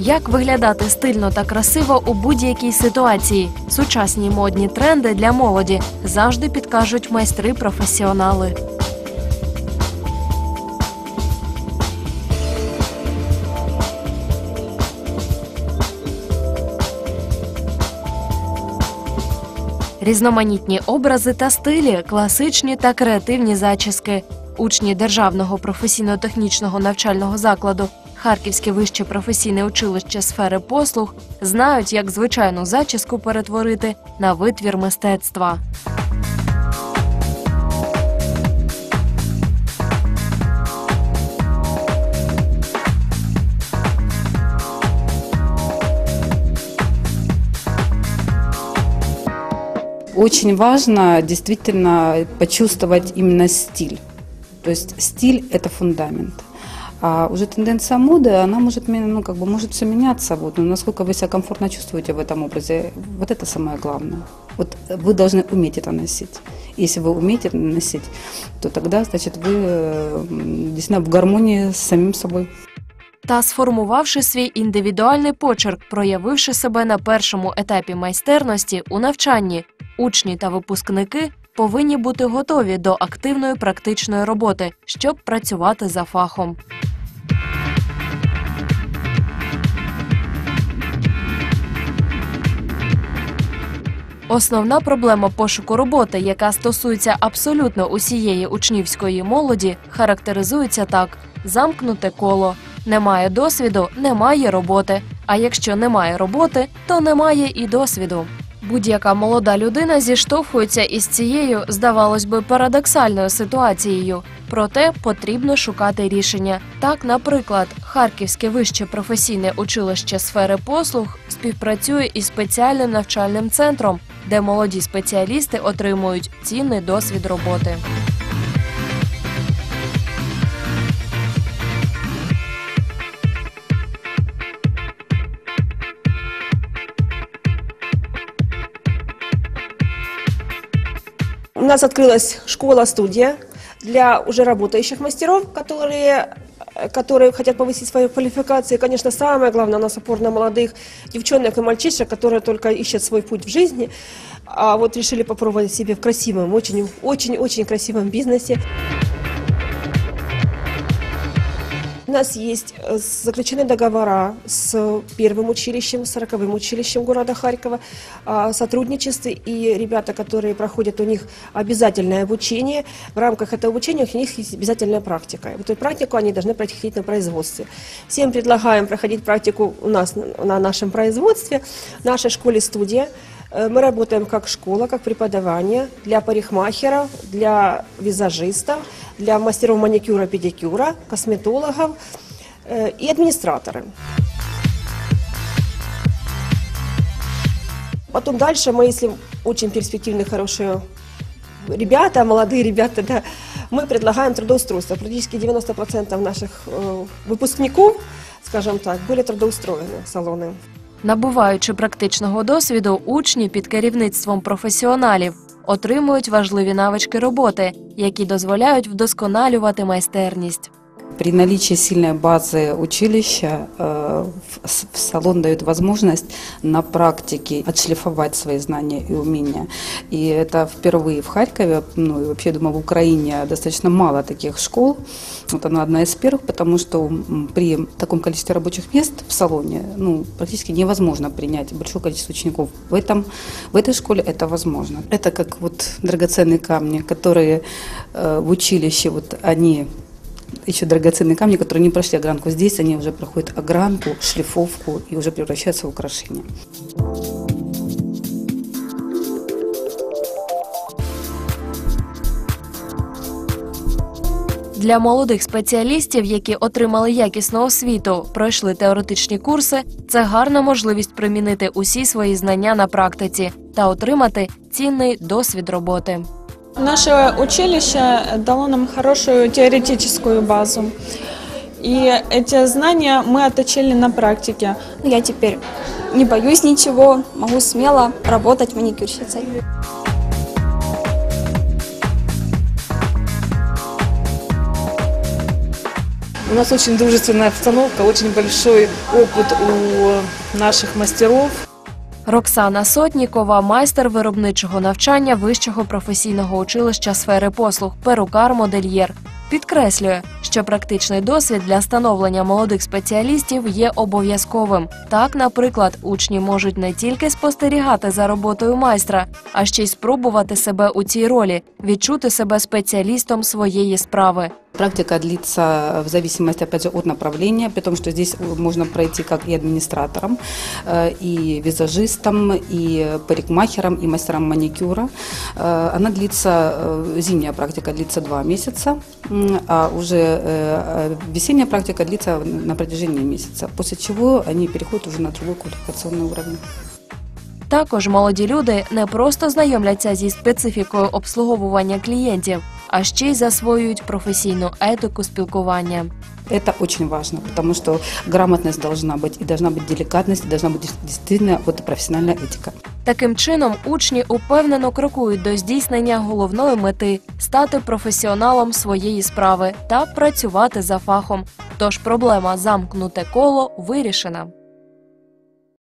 Як виглядати стильно та красиво у будь-якій ситуації? Сучасні модні тренди для молоді завжди підкажуть майстри-професіонали. Різноманітні образи та стилі, класичні та креативні зачіски. Учні Державного професійно-технічного навчального закладу Харківське вище професійне училище сфери послуг знають, як звичайну зачіску перетворити на витвір мистецтва. Очень важно действительно почувствовать именно стиль. То есть стиль – это фундамент. А уже тенденция моды, она может, меня- ну, как бы, может все меняться. Вот, но насколько вы себя комфортно чувствуете в этом образе, вот это самое главное. Вот вы должны уметь это носить. Если вы умеете это носить, то тогда, значит, вы э, м, действительно в гармонии с самим собой. Та сформувавши свій індивідуальний почерк, проявивши себе на першому етапі майстерності у навчанні, учні та випускники повинні бути готові до активної практичної роботи, щоб працювати за фахом. Основна проблема пошуку роботи, яка стосується абсолютно усієї учнівської молоді, характеризується так: замкнуте коло. Немає досвіду, немає роботи. А якщо немає роботи, то немає і досвіду. Будь-яка молода людина зіштовхується із цією, здавалось би, парадоксальною ситуацією. Проте потрібно шукати рішення. Так, наприклад, Харківське вище професійне училище сфери послуг співпрацює із спеціальним навчальним центром, де молоді спеціалісти отримують цінний досвід роботи. У нас открылась школа-студия для уже работающих мастеров, которые, э, которые хотят повысить свою квалификацию. И, конечно, самое главное, у нас опор на молодых девчонок и мальчишек, которые только ищут свой путь в жизни, а вот решили попробовать себе в красивом, очень, очень, очень красивом бизнесе. У нас есть э, заключены договора с первым училищем, с 40 училищем города Харькова о сотрудничестве. И ребята, которые проходят у них обязательное обучение, в рамках этого обучения у них есть обязательная практика. И вот эту практику они должны проходить на производстве. Всем предлагаем проходить практику у нас на- на нашем производстве, в нашей школе-студия. Э, Мы работаем как школа, как преподавание для парикмахеров, для визажистов, для мастеров маникюра, педикюра, косметологов э, и администраторы. Потом дальше мы, если очень перспективные, хорошие ребята, молодые ребята, да, мы предлагаем трудоустройство. Практически 90% наших э, выпускников, скажем так, были трудоустроены в салоны. Набуваючи практичного досвіду, учні під керівництвом професіоналів отримують важливі навички роботи, які дозволяють вдосконалювати майстерність. При наличии сильной базы училища э, в салон дает возможность на практике отшлифовать свои знания и умения. И это впервые в Харькове, ну и вообще, думаю, в Украине достаточно мало таких школ. Вот она одна из первых, потому что при таком количестве рабочих мест в салоне ну, практически невозможно принять большое количество учеников. В, этом, в этой школе это возможно. Это как вот драгоценные камни, которые э, в училище, вот они еще драгоценные камни, которые не прошли огранку. Здесь они уже проходят огранку, шлифовку и уже превращаются в украшения. Для молодих спеціалістів, які отримали якісну освіту, пройшли теоретичні курси, це гарна можливість примінити усі свої знання на практиці та отримати цінний досвід роботи. Наше училище дало нам хорошую теоретическую базу. И эти знания мы отточили на практике. Я теперь не боюсь ничего, могу смело работать маникюрщицей. У нас очень дружественная обстановка, очень большой опыт у наших мастеров. Роксана Сотнікова, майстер виробничого навчання вищого професійного училища сфери послуг, перукар-модельєр. Підкреслює, що практичний досвід для становлення молодих спеціалістів є обов'язковим. Так, наприклад, учні можуть не тільки спостерігати за роботою майстра, а ще й спробувати себе у цій ролі, відчути себе спеціалістом своєї справи. Практика длится в зависимости, опять же, от направления, при том, что здесь можно пройти как и администратором, э, и визажистом, и парикмахером, и мастером маникюра. Э, Она длится, э, зимняя практика длится два месяца, м, а уже э, э, весенняя практика длится на протяжении месяца, после чего они переходят уже на другой квалификационный уровень. Також молоді люди не просто знайомляться зі специфікою обслуговування клієнтів, а ще й засвоюють професійну етику спілкування. Это очень важно, потому что грамотность должна быть, и должна быть деликатность, и должна быть действительно вот профессиональная этика. Таким чином, учні упевнено крокують до здійснення головної мети стати професіоналом своєї справи та працювати за фахом. Тож проблема замкнуте коло вирішена.